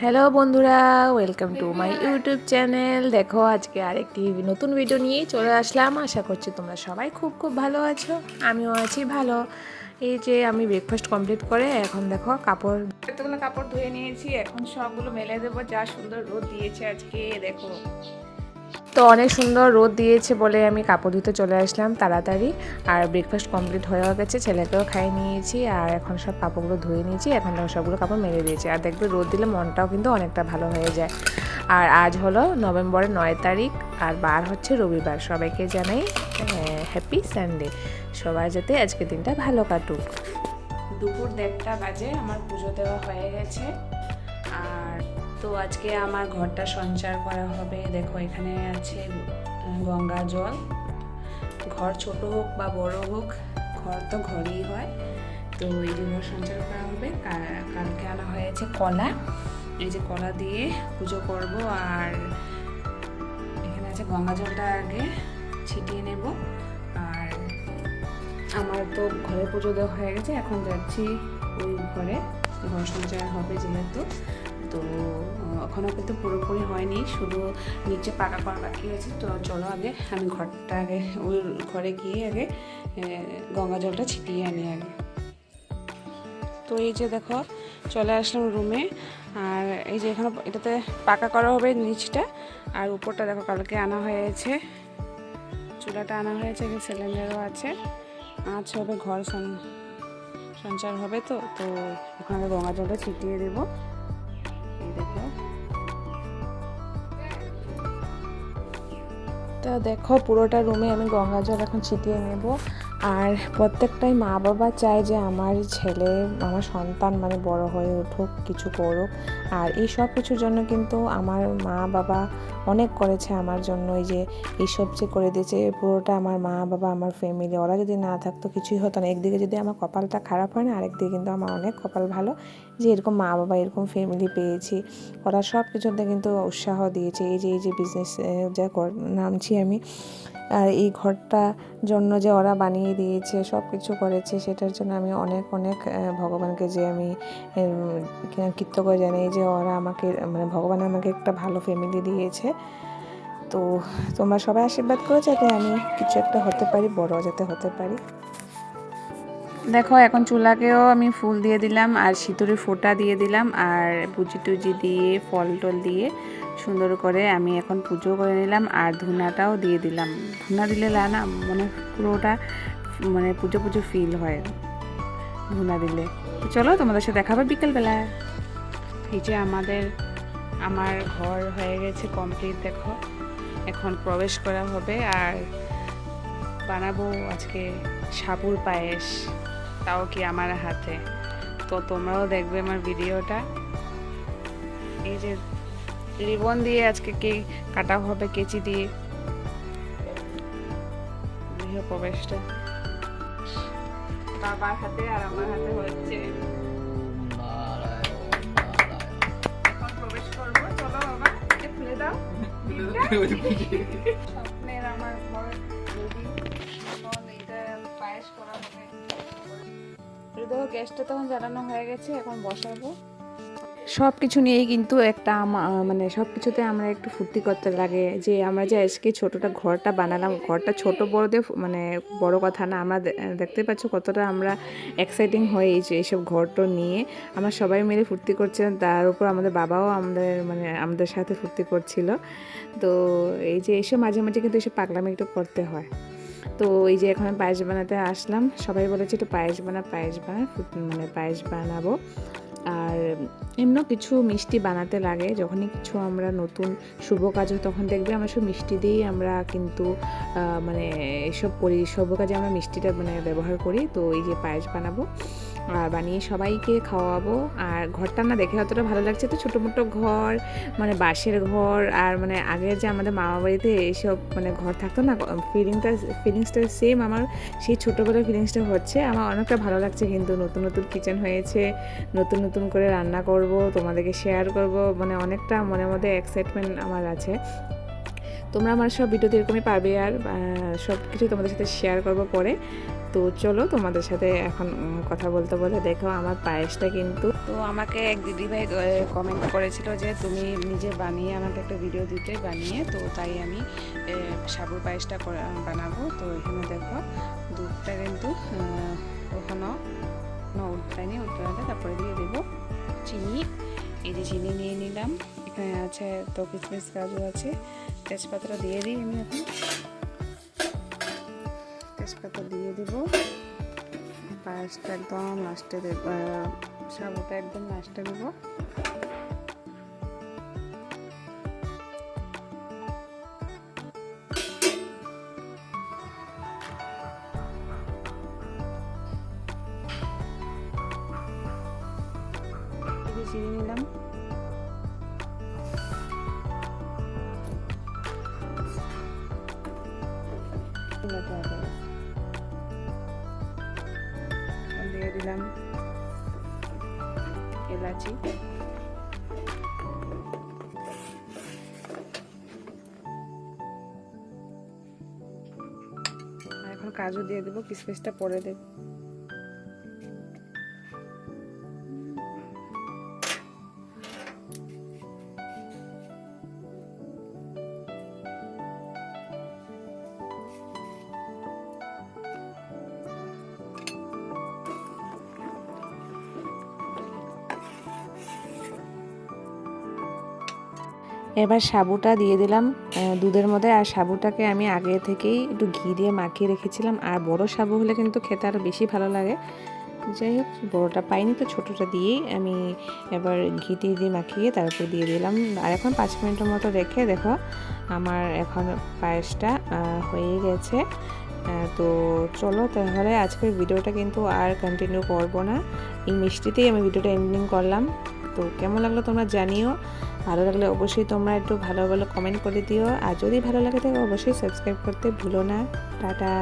Hello বন্ধুরা welcome to my YouTube channel দেখো আজকে আরেকটি নতুন ভিডিও নিয়ে চলে আসলাম। আশা করছি তোমরা সবাই খুব খুব ভালো আছো আমিও আছি ভালো। এই যে আমি ব্রেকফাস্ট কমপ্লিট করে এখন দেখো কাপড় কতগুলো কাপড় ধুয়ে নিয়েছি এখন সবগুলো মেলে দেবো যা সুন্দর রোদ দিয়েছে আজকে দেখো। তো অনেক সুন্দর রোদ দিয়েছে বলে আমি কাপড় ধুতে চলে আসলাম তাড়াতাড়ি। আর ব্রেকফাস্ট কমপ্লিট হয়ে গেছে, ছেলেকেও খাইয়ে নিয়েছি আর এখন সব কাপড়গুলো ধুয়ে নিয়েছি, এখন সবগুলো কাপড় মেরে দিয়েছি। আর দেখবে রোদ দিলে মনটাও কিন্তু অনেকটা ভালো হয়ে যায়। আর আজ হলো নভেম্বরের নয় তারিখ আর বার হচ্ছে রবিবার। সবাইকে জানাই হ্যাপি সানডে সবাই যাতে আজকের দিনটা ভালো কাটুক। দুপুর দেড়টা বাজে, আমার পুজো দেওয়া হয়ে গেছে। তো আজকে আমার ঘরটা সঞ্চার করা হবে। দেখো, এখানে আছে গঙ্গা জল। ঘর ছোট হোক বা বড় হোক, ঘর তো ঘরই হয়। তো এই যে ঘর সঞ্চার করা হবে কালকে আনা হয়েছে কলা। এই যে কলা দিয়ে পুজো করব আর এখানে আছে গঙ্গা জলটা আগে ছিটিয়ে নেব। আর আমার তো ঘরে পুজো দেওয়া হয়ে গেছে, এখন যাচ্ছি ওই ঘরে। ঘর সঞ্চয় হবে যেহেতু। তো এখনও কিন্তু পুরোপুরি হয়নি, শুধু নিচে পাকা করা বাকি আছে। তো চলো আগে, আমি ঘরটা আগে, ওই ঘরে গিয়ে আগে গঙ্গা জলটা ছিটিয়ে আনি আগে। তো এই যে দেখো, চলে আসলাম রুমে, আর এই যে এখানে এটাতে পাকা করা হবে নিচটা, আর উপরটা দেখো কালকে আনা হয়েছে। চুলাটা আনা হয়েছে, এখানে সিলিন্ডারও আছে। আঁচ হবে ঘর সঞ্চার হবে তো তো ওখানে গঙ্গা জলটা ছিটিয়ে দেবো। তো দেখো, পুরোটা রুমে আমি গঙ্গা জল এখন ছিটিয়ে নেব। আর প্রত্যেকটাই মা বাবা চায় যে আমার ছেলে, আমার সন্তান মানে বড় হয়ে উঠুক, কিছু করুক। আর এই সব কিছুর জন্য কিন্তু আমার মা বাবা অনেক করেছে আমার জন্য, এই যে এইসব যে করে দিয়েছে পুরোটা আমার মা, বাবা, আমার ফ্যামিলি ওরা যদি না থাকতো কিছুই হতো না। একদিকে যদি আমার কপালটা খারাপ হয় না, আরেকদিকে কিন্তু আমার অনেক কপাল ভালো, যে এরকম মা, বাবা, এরকম ফ্যামিলি পেয়েছি। ওরা সব কিছুতে কিন্তু উৎসাহ দিয়েছে, এই যে এই যে বিজনেস যা নামছি আমি। আর এই ঘরটা জন্য যে ওরা বানিয়ে দিয়েছে সব কিছু করেছে, সেটার জন্য আমি অনেক অনেক ভগবানকে যে আমি কৃতজ্ঞ জানাই যে ওরা আমাকে মানে ভগবান আমাকে একটা ভালো ফ্যামিলি দিয়েছে। তো তোমরা সবাই আশীর্বাদ করো যাতে আমি কিছু একটা হতে পারি বড় যাতে হতে পারি। দেখো, এখন চুলাকেও আমি ফুল দিয়ে দিলাম আর সিঁতুরি ফোঁটা দিয়ে দিলাম আর পুজি টুজি দিয়ে, ফল টল দিয়ে সুন্দর করে আমি এখন পুজো করে নিলাম আর ধুনাটাও দিয়ে দিলাম। ধুনা দিলে না মানে পুরোটা মানে পুজো পুজো ফিল হয় ধুনা দিলে। চলো তোমাদের সাথে দেখাবে বিকেলবেলা। এই যে আমাদের আমার ঘর হয়ে গেছে কমপ্লিট দেখো। এখন প্রবেশ করা হবে আর বানাবো আজকে সাপুর পায়েস। তাও কি আমার হাতে। তো তোমরাও দেখবে আমার ভিডিওটা। এই যে রিবন দিয়ে আজকে কে কাটা হবে, কেচি দিয়ে? গৃহ প্রবেশটা বাবার হাতে আর আমার হাতে হচ্ছে। খুলে দাও স্বপ্নের আমার ঘর পায়েস করা হবে। গ্যাসটা তখন জ্বালানো হয়ে গেছে এখন বসাবো। সব কিছু নিয়েই কিন্তু একটা মানে সব কিছুতে আমরা একটু ফুর্তি করতে লাগে যে আমরা যে আজকে ছোটোটা ঘরটা বানালাম, ঘরটা ছোট বড়দের মানে বড় কথা না, আমরা দেখতে পাচ্ছ কতটা আমরা এক্সাইটিং হয়ে যে এইসব ঘরটা নিয়ে আমরা সবাই মিলে ফুর্তি করছিলাম, তার উপর আমাদের বাবাও আমাদের মানে আমাদের সাথে ফুর্তি করছিল। তো এই যে এইসব মাঝে মাঝে কিন্তু এইসব পাগলামি একটু করতে হয়। তো এই যে এখন পায়েস বানাতে আসলাম, সবাই বলেছে একটু পায়েস বানা পায়েস বানা মানে পায়েস বানাবো। আর এমন কিছু মিষ্টি বানাতে লাগে, যখনই কিছু আমরা নতুন শুভ কাজ হয় তখন দেখবে আমরা সব মিষ্টি দিয়েই আমরা কিন্তু মানে এসব করি শুভ কাজে আমরা মিষ্টিটা মানে ব্যবহার করি। তো এই যে পায়েস বানাবো বানিয়ে সবাইকে খাওয়াবো। আর ঘরটা না দেখে অতটা ভালো লাগছে তো, ছোটো মোটো ঘর মানে বাঁশের ঘর, আর মানে আগে যে আমাদের মামা বাড়িতে এইসব মানে ঘর থাকতো না ফিলিংটা ফিলিংসটা সেম আমার, সেই ছোটোবেলার ফিলিংসটা হচ্ছে। আমার অনেকটা ভালো লাগছে কিন্তু, নতুন নতুন কিচেন হয়েছে, নতুন নতুন করে রান্না করব, তোমাদেরকে শেয়ার করব মানে অনেকটা মনের মধ্যে এক্সাইটমেন্ট আমার আছে। তোমরা আমার সব ভিডিওতে এরকমই পাবে আর সব কিছু তোমাদের সাথে শেয়ার করব পরে। তো চলো তোমাদের সাথে এখন কথা বলতে বলতে দেখো আমার পায়েসটা কিন্তু। তো আমাকে এক দিদিভাই কমেন্ট করেছিল যে তুমি নিজে বানিয়ে আমাকে একটা ভিডিও দিতে বানিয়ে তো তাই আমি এ, সাবুর পায়েসটা বানাবো। তো এখানে দেখো দুধটা কিন্তু ওখানেও উঠতায়নি উঠতে তারপরে দিয়ে দেবো চিনি। এই যে চিনি নিয়ে নিলাম এখানে আছে তো কিশমিশ কাজু আছে তেজপাতা দিয়ে দিই আমি এখন। তেজপাতা দিয়ে দেবো। পায়েসটা একদম লাস্টে দেব সাবুটা একদম লাস্টে দেবো। চিনি নিলাম। দিলাম। এলাচি। এখন কাজু দিয়ে দেবো কিসমিসটা পরে দেব। এবার সাবুটা দিয়ে দিলাম দুধের মধ্যে। আর সাবুটাকে আমি আগে থেকেই একটু ঘি দিয়ে মাখিয়ে রেখেছিলাম। আর বড় সাবু হলে কিন্তু খেতে আরও বেশি ভালো লাগে। যাই হোক, বড়োটা পাইনি তো ছোটোটা দিয়েই আমি এবার ঘি দিয়ে দিয়ে মাখিয়ে তারপর দিয়ে দিলাম। আর এখন পাঁচ মিনিটের মতো রেখে দেখো, আমার এখন পায়েসটা হয়ে গেছে। তো চলো তাহলে আজকের ভিডিওটা কিন্তু আর কন্টিনিউ করব না। এই মিষ্টিতেই আমি ভিডিওটা এন্ডিং করলাম। তো কেমন লাগল তোমরা জানিও। ভালো লাগলে অবশ্যই তোমরা একটু ভালো ভালো কমেন্ট করে দিও। আর যদি ভালো লাগে তাহলে অবশ্যই সাবস্ক্রাইব করতে ভুলো না। টাটা।